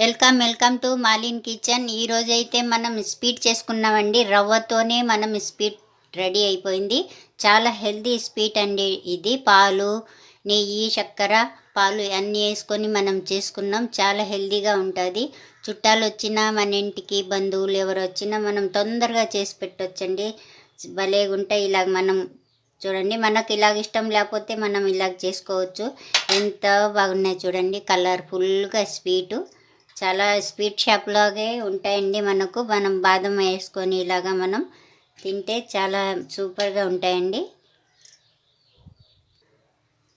Welcome welcome to మాలిన్ kitchen. ఈరోజు అయితే మనం స్వీట్ చేసుకున్నామండి. రవ్వతోనే మనం స్వీట్ రెడీ అయిపోయింది. చాలా హెల్తీ స్వీట్ అండి ఇది. పాలు నెయ్యి చక్కెర పాలు అన్నీ వేసుకొని మనం చేసుకున్నాం. చాలా హెల్తీగా ఉంటుంది. చుట్టాలు వచ్చినా మన ఇంటికి బంధువులు ఎవరు వచ్చినా మనం తొందరగా చేసి పెట్టొచ్చండి. భలేగా ఉంటాయి ఇలాగ మనం చూడండి. మనకు ఇలాగ ఇష్టం లేకపోతే మనం ఇలాగ చేసుకోవచ్చు. ఎంత బాగున్నాయి చూడండి. కలర్ఫుల్గా స్వీటు. చాలా స్వీట్ షాప్ ఉంటాయండి మనకు. మనం బాదం వేసుకొని ఇలాగా మనం తింటే చాలా సూపర్గా ఉంటాయండి.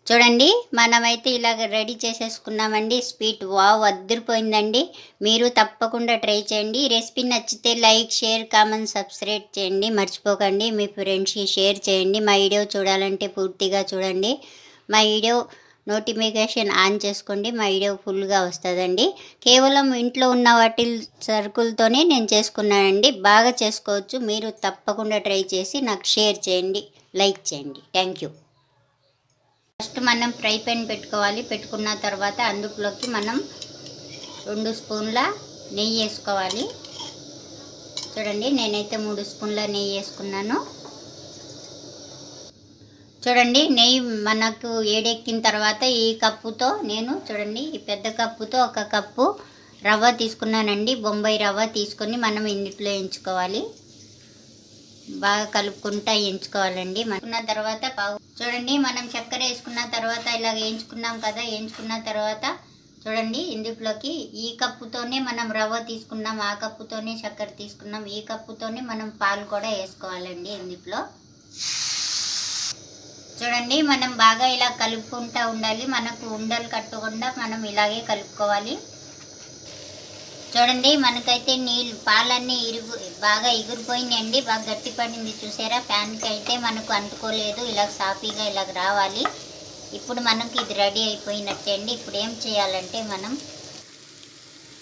చూడండి మనమైతే ఇలాగ రెడీ చేసేసుకున్నామండి. స్వీట్ వావ్ అద్దరిపోయిందండి. మీరు తప్పకుండా ట్రై చేయండి. ఈ రెసిపీ నచ్చితే లైక్ షేర్ కామెంట్ సబ్స్క్రైబ్ చేయండి. మర్చిపోకండి. మీ ఫ్రెండ్స్కి షేర్ చేయండి. మా వీడియో చూడాలంటే పూర్తిగా చూడండి. మా వీడియో నోటిఫికేషన్ ఆన్ చేసుకోండి మా వీడియో ఫుల్గా వస్తుందండి. కేవలం ఇంట్లో ఉన్న వాటి సరుకులతోనే నేను చేసుకున్నానండి. బాగా చేసుకోవచ్చు. మీరు తప్పకుండా ట్రై చేసి నాకు షేర్ చేయండి లైక్ చేయండి. Thank you. ఫస్ట్ మనం ఫ్రై పెన్ పెట్టుకోవాలి. పెట్టుకున్న తర్వాత అందులోకి మనం రెండు స్పూన్ల నెయ్యి వేసుకోవాలి. చూడండి నేనైతే మూడు స్పూన్ల నెయ్యి వేసుకున్నాను. చూడండి నెయ్యి మనకు ఏడెక్కిన తర్వాత ఈ కప్పుతో నేను చూడండి ఈ పెద్ద కప్పుతో ఒక కప్పు రవ్వ తీసుకున్నానండి. బొంబాయి రవ్వ తీసుకొని మనం ఇందులో ఎంచుకోవాలి. బాగా కలుపుకుంటా ఎంచుకోవాలండి. మనకున్న తర్వాత బాగు చూడండి మనం చక్కెర వేసుకున్న తర్వాత ఇలా వేయించుకున్నాం కదా వేయించుకున్న తర్వాత చూడండి ఇందులోకి ఈ కప్పుతోనే మనం రవ్వ తీసుకున్నాం ఆ కప్పుతోనే చక్కెర తీసుకున్నాం ఈ కప్పుతోనే మనం పాలు కూడా వేసుకోవాలండి ఇందులో. చూడండి మనం బాగా ఇలా కలుపుకుంటూ ఉండాలి. మనకు ఉండలు కట్టకుండా మనం ఇలాగే కలుపుకోవాలి. చూడండి మనకైతే నీళ్ళు పాలన్నీ ఇరుగు బాగా ఎగిరిపోయినాయండి. బాగా గట్టి పడింది చూసారా? ఫ్యాన్కి అయితే మనకు అంటుకోలేదు ఇలా సాఫీగా ఇలాగ రావాలి. ఇప్పుడు మనకి ఇది రెడీ అయిపోయినట్టే అండి. ఇప్పుడు ఏం చేయాలంటే మనం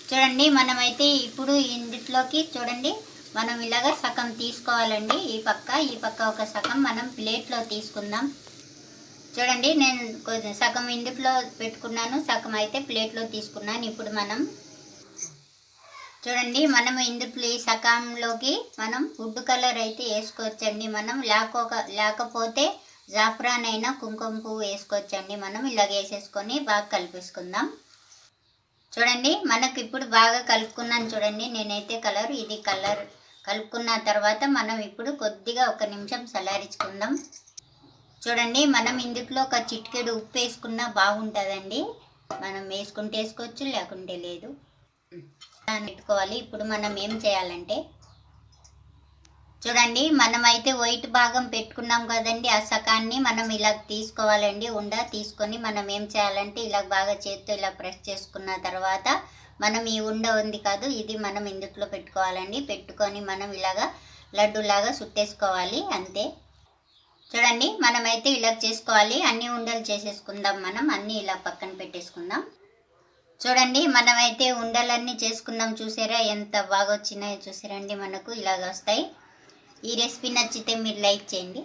చూడండి మనమైతే ఇప్పుడు ఇందులోకి చూడండి మనం ఇలాగ సగం తీసుకోవాలండి. ఈ పక్క ఈ పక్క ఒక సగం మనం ప్లేట్లో తీసుకుందాం. చూడండి నేను కొంచెం సగం ఇందులో పెట్టుకున్నాను సగం అయితే ప్లేట్లో తీసుకున్నాను. ఇప్పుడు మనం చూడండి మనం ఇందులో ఈ సగంలోకి మనం వుడ్ కలర్ అయితే వేసుకోవచ్చండి. మనం లేకపోక లేకపోతే జాఫ్రాన్ అయినా కుంకుమ పువ్వు వేసుకోవచ్చండి. మనం ఇలాగ వేసేసుకొని బాగా కలిపేసుకుందాం. చూడండి మనకు ఇప్పుడు బాగా కలుపుకున్నాను చూడండి. నేనైతే కలర్ ఇది కలర్. కలుపుకున్న తర్వాత మనం ఇప్పుడు కొద్దిగా ఒక నిమిషం చల్లారించుకుందాం. చూడండి మనం ఇందులో ఒక చిటికెడు ఉప్పు వేసుకున్నా బాగుంటుందండి. మనం వేసుకుంటే వేసుకోవచ్చు లేకుంటే లేదు. దాన్ని పెట్టుకోవాలి. ఇప్పుడు మనం ఏం చేయాలంటే చూడండి మనం అయితే వైట్ భాగం పెట్టుకున్నాం కదండి ఆ సకాన్ని మనం ఇలా తీసుకోవాలండి. ఉండ తీసుకొని మనం ఏం చేయాలంటే ఇలా బాగా చేతితో ఇలా ప్రెస్ చేసుకున్న తర్వాత మనం ఈ ఉండ ఉంది కాదు ఇది మనం ఇందుట్లో పెట్టుకోవాలండి. పెట్టుకొని మనం ఇలాగా లడ్డూలాగా చుట్టేసుకోవాలి అంతే. చూడండి మనమైతే ఇలా చేసుకోవాలి. అన్ని ఉండలు చేసేసుకుందాం మనం. అన్నీ ఇలా పక్కన పెట్టేసుకుందాం. చూడండి మనమైతే ఉండలన్నీ చేసుకుందాం. చూసారా ఎంత బాగా వచ్చినాయో చూసారండి మనకు. ఇలాగ వస్తాయి. ఈ రెసిపీ నచ్చితే మీరు లైక్ చేయండి.